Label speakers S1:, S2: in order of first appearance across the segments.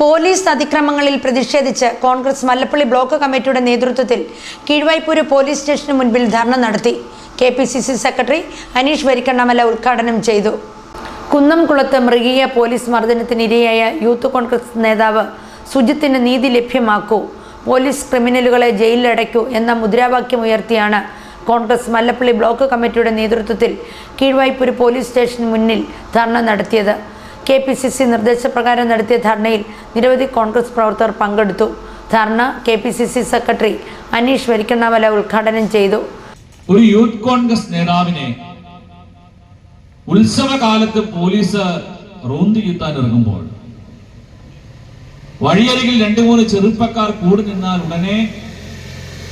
S1: Police അതിക്രമങ്ങളിൽ പ്രതിഷേധിച്ച് Congress Mallappally block കമ്മിറ്റിയുടെ നേതൃത്വത്തിൽ കീഴ്വായ്പൂര് പോലീസ് സ്റ്റേഷന് മുൻപിൽ ധർണ നടത്തി. K P C C secretary Aneesh Varikkannamala ഉദ്ഘാടനം ചെയ്തു. കുന്നംകുളത്ത് മൃഗീയ പോലീസ് മർദ്ദനത്തിനിരയായ യൂത്ത് കോൺഗ്രസ് നേതാവ് സുജിത്തിന് നീതി ലഭ്യമാക്കൂ. പോലീസ് ക്രിമിനലുകളെ ജയിലിലടയ്ക്കൂ എന്ന മുദ്രാവാക്യം ഉയർത്തിയാണ് കോൺഗ്രസ് മല്ലപ്പള്ളി ബ്ലോക്ക് കമ്മിറ്റിയുടെ നേതൃത്വത്തിൽ കീഴ്വായ്പൂര് പോലീസ് സ്റ്റേഷന് മുന്നിൽ ധർണ നടത്തിയത്. കെ പി സി സി നിർദ്ദേശപ്രകാരം നടത്തിയ ധർണയിൽ നിരവധി കോൺഗ്രസ് പ്രവർത്തകർ പങ്കെടുത്തു. ധർണ K P C C secretary Aneesh Varikkannamala ഉദ്ഘാടനം ചെയ്തു.
S2: ഒരു യൂത്ത് കോൺഗ്രസ് നേതാവിനെ ഉത്സവകാലത്ത് പോലീസ് റോന്തി ചീത്താൻ ഇറങ്ങുമ്പോൾ വഴിയരികിൽ രണ്ടു മൂന്ന് ചെറുപ്പക്കാർ കൂടി നിന്നാൽ ഉടനെ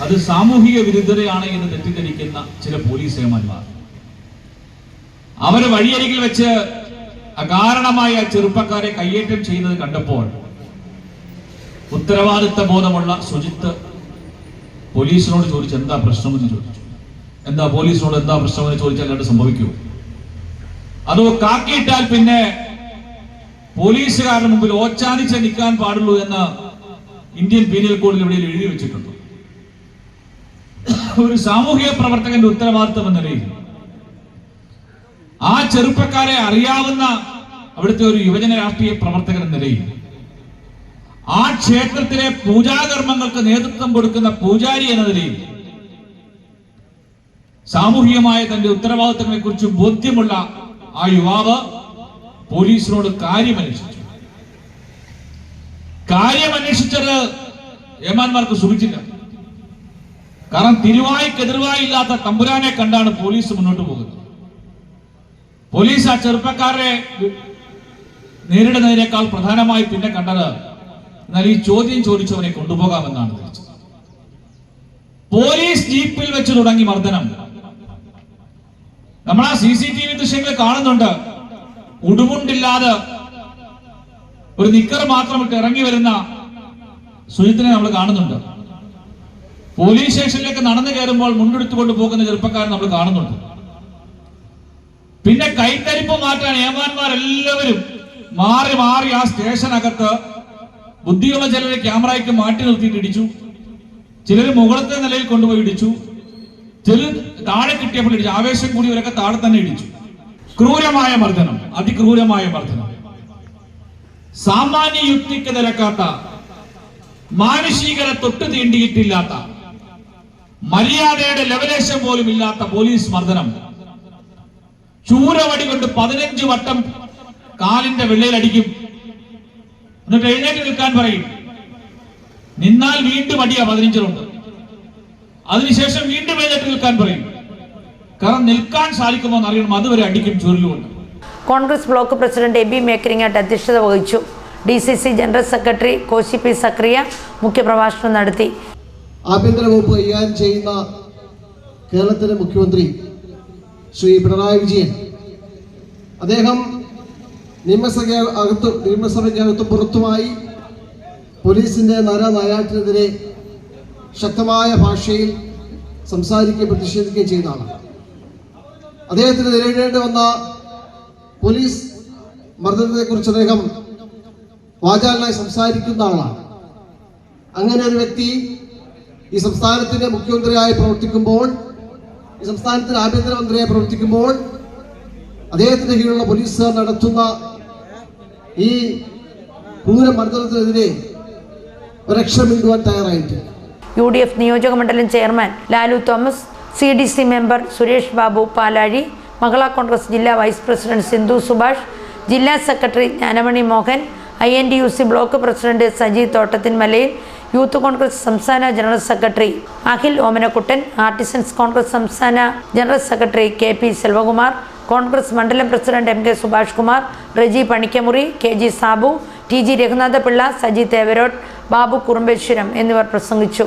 S2: അത് സാമൂഹിക വിരുദ്ധതയാണ് എന്ന് തെറ്റിദ്ധരിക്കുന്ന ചില പോലീസ് ഏമാന്മാർ അവരെ വഴിയരികിൽ വെച്ച് അകാരണമായ ചെറുപ്പക്കാരെ കയ്യേറ്റം ചെയ്യുന്നത് കണ്ടപ്പോൾ ഉത്തരവാദിത്ത ബോധമുള്ള സുജിത്ത് പോലീസിനോട് ചോദിച്ചു എന്താ പ്രശ്നമെന്ന് ചോദിച്ചു. എന്താ പോലീസിനോട് എന്താ പ്രശ്നമെന്ന് ചോദിച്ചാൽ അത് സംഭവിക്കൂ. അതോ കാക്കിയിട്ടാൽ പിന്നെ പോലീസുകാരുടെ മുമ്പിൽ ഓച്ചാനിച്ച് നിൽക്കാൻ പാടുള്ളൂ എന്ന് ഇന്ത്യൻ പീനൽ കോഡിൽ ഇവിടെ എഴുതി വെച്ചിട്ടുണ്ട്. ഒരു സാമൂഹിക പ്രവർത്തകന്റെ ഉത്തരവാദിത്തം എന്ന നിലയിൽ ആ ചെറുപ്പക്കാരെ അറിയാവുന്ന അവിടുത്തെ ഒരു യുവജന രാഷ്ട്രീയ പ്രവർത്തകൻ എന്ന നിലയിൽ ആ ക്ഷേത്രത്തിലെ പൂജാകർമ്മങ്ങൾക്ക് നേതൃത്വം കൊടുക്കുന്ന പൂജാരി എന്ന നിലയിൽ സാമൂഹികമായ തന്റെ ഉത്തരവാദിത്തങ്ങളെ കുറിച്ച് ബോധ്യമുള്ള ആ യുവാവ് പോലീസിനോട് കാര്യമന്വേഷിച്ചു. കാര്യമന്വേഷിച്ചത് ഏമാന്മാർക്ക് സുഖിച്ചില്ല. കാരണം തിരുവായിക്കെതിർവായി ഇല്ലാത്ത തമ്പുരാനെ കണ്ടാണ് പോലീസ് മുന്നോട്ട് പോകുന്നത്. പോലീസ് ആ ചെറുപ്പക്കാരെ നേരിടുന്നതിനേക്കാൾ പ്രധാനമായി പിന്നെ കണ്ടത് എന്നാൽ ഈ ചോദ്യം ചോദിച്ചവനെ കൊണ്ടുപോകാമെന്നാണ് പോലീസ് ജീപ്പിൽ വെച്ച് തുടങ്ങി മർദ്ദനം. നമ്മൾ ആ സി സി ടി വി ദൃശ്യങ്ങൾ കാണുന്നുണ്ട്. ഉടുമുണ്ടില്ലാതെ ഒരു നിക്കർ മാത്രം ഇട്ട് ഇറങ്ങി വരുന്ന സുജിത്തിനെ നമ്മൾ കാണുന്നുണ്ട്. പോലീസ് സ്റ്റേഷനിലേക്ക് നടന്നു കയറുമ്പോൾ മുണ്ടെടുത്തുകൊണ്ട് പോകുന്ന ചെറുപ്പക്കാരൻ നമ്മൾ കാണുന്നുണ്ട്. പിന്നെ കൈത്തരിപ്പ് മാറ്റാൻ ഏമാന്മാരെല്ലാവരും മാറി മാറി ആ സ്റ്റേഷനകത്ത് ബുദ്ധിയുള്ള ചിലരെ ക്യാമറയ്ക്ക് മാറ്റി നിർത്തിയിട്ട് ഇടിച്ചു. ചിലർ മുകളത്തെ നിലയിൽ കൊണ്ടുപോയി ഇടിച്ചു. ചിലർ താഴെ കിട്ടിയപ്പോൾ ഇടിച്ചു. ആവേശം കൂടിയവരൊക്കെ താഴെ തന്നെ ഇടിച്ചു. ക്രൂരമായ മർദ്ദനം. അതിക്രൂരമായ മർദ്ദനം. സാമാന്യ യുക്തിക്ക് നിരക്കാത്ത മാനുഷികര തൊട്ട് തീണ്ടിയിട്ടില്ലാത്ത മര്യാദയുടെ ലെവലേഷൻ പോലും ഇല്ലാത്ത പോലീസ് മർദ്ദനം. ചൂരവടി കൊണ്ട് പതിനഞ്ച് വട്ടം കാലിന്റെ വെള്ളയിലടിക്കും. എന്നിട്ട് എഴുന്നേറ്റ് നിൽക്കാൻ പറയും നിന്നാൽ വീണ്ടും അടിയാ പതിനഞ്ചിലുണ്ട് അതിനുശേഷം വീണ്ടും എഴുന്നേറ്റ് നിൽക്കാൻ പറയും കാരണം നിൽക്കാൻ സാധിക്കുമോ എന്ന് അറിയണം അതുവരെ അടിക്കും ചൂരിലുകൊണ്ട്
S1: Congress block president A B Mekkaringattu അധ്യക്ഷത വഹിച്ചു. D C C general secretary Koshy P Zachariah മുഖ്യപ്രഭാഷണം നടത്തി.
S3: ആഭ്യന്തര വകുപ്പ് കൈകാര്യം ചെയ്യുന്ന കേരളത്തിലെ മുഖ്യമന്ത്രി ശ്രീ പിണറായി വിജയൻ. അദ്ദേഹം നിയമസഭ അകത്ത് നിയമസഭയ്ക്കകത്തും പുറത്തുമായി പോലീസിന്റെ നര നയാറ്റിനെതിരെ ശക്തമായ ഭാഷയിൽ സംസാരിക്കുകയും പ്രതിഷേധിക്കുകയും ചെയ്താണ് അദ്ദേഹത്തിന് നേരിടേണ്ടി വന്ന പോലീസ് മർദ്ദനത്തെക്കുറിച്ച് അദ്ദേഹം വാചാലനായി സംസാരിക്കുന്ന ആളാണ്. അങ്ങനെ ഒരു വ്യക്തി ഈ സംസ്ഥാനത്തിന്റെ മുഖ്യമന്ത്രിയായി പ്രവർത്തിക്കുമ്പോൾ ഈ സംസ്ഥാനത്തിന് ആഭ്യന്തരമന്ത്രിയായി പ്രവർത്തിക്കുമ്പോൾ അദ്ദേഹത്തിന്റെ കീഴിലുള്ള പോലീസ് നടത്തുന്ന ഈ ക്രൂര മർദ്ദനത്തിനെതിരെ
S1: യു ഡി എഫ് നിയോജക മണ്ഡലം chairman Lalu Thomas C D C member Suresh Babu Palazhi Mahila Congress ജില്ലാ വൈസ് പ്രസിഡന്റ് സിന്ധു സുഭാഷ് ജില്ലാ secretary Jnanamani Mohan I N D U C block president Saji Thottathinmalayil youth Congress സംസ്ഥാന general secretary Akhil Omanakuttan artisans Congress സംസ്ഥാന general secretary K P Selvakumar Congress മണ്ഡലം president M K Subhash Kumar Reji Panikkamuri K G Sabu T G Raghunathapillai Saji Thevarottu Babu Kurumbeswaram എന്നിവർ പ്രസംഗിച്ചു.